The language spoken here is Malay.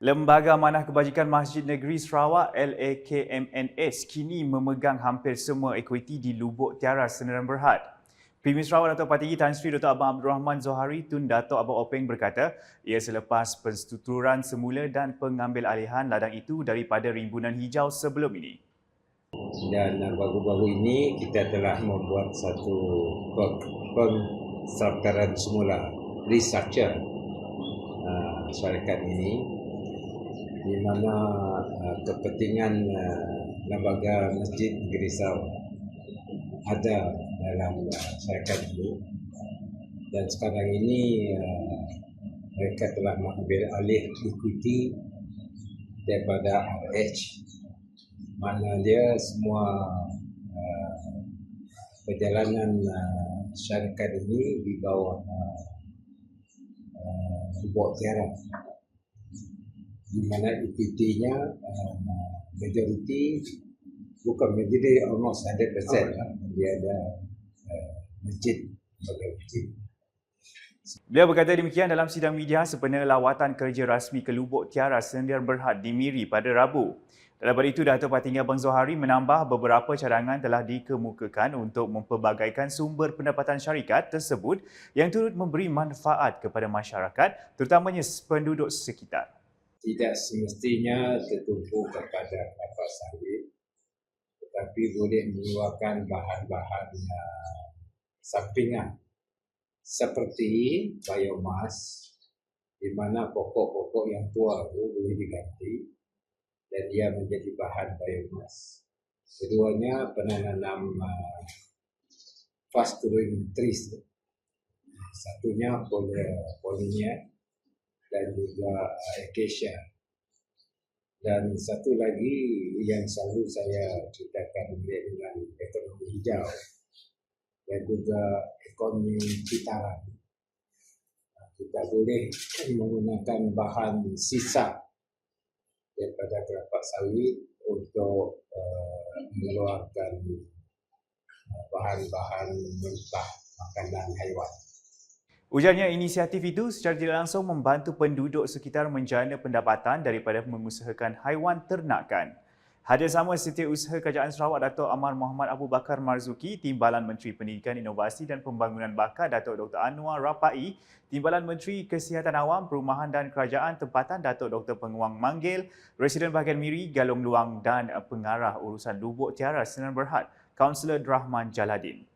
Lembaga Amanah Kebajikan Masjid Negeri Sarawak LAKMNS kini memegang hampir semua ekuiti di Lubuk Tiara Senaran Berhad. Premier Sarawak Datuk Patigi Tan Sri Dr. Abang Abdul Rahman Zohari Tun Datuk Abang Openg berkata ia selepas penstrukturan semula dan pengambil alihan ladang itu daripada rimbunan hijau sebelum ini. dan baru-baru ini kita telah membuat satu penstrukturan semula restructure uh, syarikat ini di mana uh, kepentingan uh, lembaga masjid Sarawak ada dalam uh, syarikat ini dan sekarang ini uh, mereka telah mengambil alih ikuti daripada RH mana dia semua uh, perjalanan uh, syarikat ini di bawah uh, uh, Lubuk Tiara di mana equity-nya uh, majority bukan menjadi almost 100% lah. dia ada uh, masjid sebagai masjid Beliau berkata demikian dalam sidang media sempena lawatan kerja rasmi ke Lubuk Tiara Senaran Berhad di Miri pada Rabu. Daripada itu, Datuk Patinggi Abang Zohari menambah beberapa cadangan telah dikemukakan untuk mempelbagaikan sumber pendapatan syarikat tersebut yang turut memberi manfaat kepada masyarakat, terutamanya penduduk sekitar. Tidak semestinya tertumpu kepada kelapa sawit tetapi boleh mengeluarkan bahan-bahan uh, sampingan seperti biomas di mana pokok-pokok yang tua itu boleh diganti dan ia menjadi bahan biomas. Keduanya penanam uh, fast growing trees. Satunya polinia dan juga uh, acacia. Dan satu lagi yang selalu saya ceritakan dengan ekonomi hijau dan juga ekonomi kitaran. Kita boleh menggunakan bahan sisa daripada kelapa sawit untuk uh, mengeluarkan uh, bahan-bahan mentah makanan haiwan. Ujarnya inisiatif itu secara tidak langsung membantu penduduk sekitar menjana pendapatan daripada mengusahakan haiwan ternakan. Hadir sama Setiausaha Kerajaan Sarawak Datuk Amar Muhammad Abu Bakar Marzuki, Timbalan Menteri Pendidikan Inovasi dan Pembangunan Bakar Datuk Dr. Anwar Rapai, Timbalan Menteri Kesihatan Awam, Perumahan dan Kerajaan Tempatan Datuk Dr. Penguang Manggil, Residen Bahagian Miri, Galong Luang dan Pengarah Urusan Lubuk Tiara Senaran Berhad, Kaunselor Rahman Jaladin.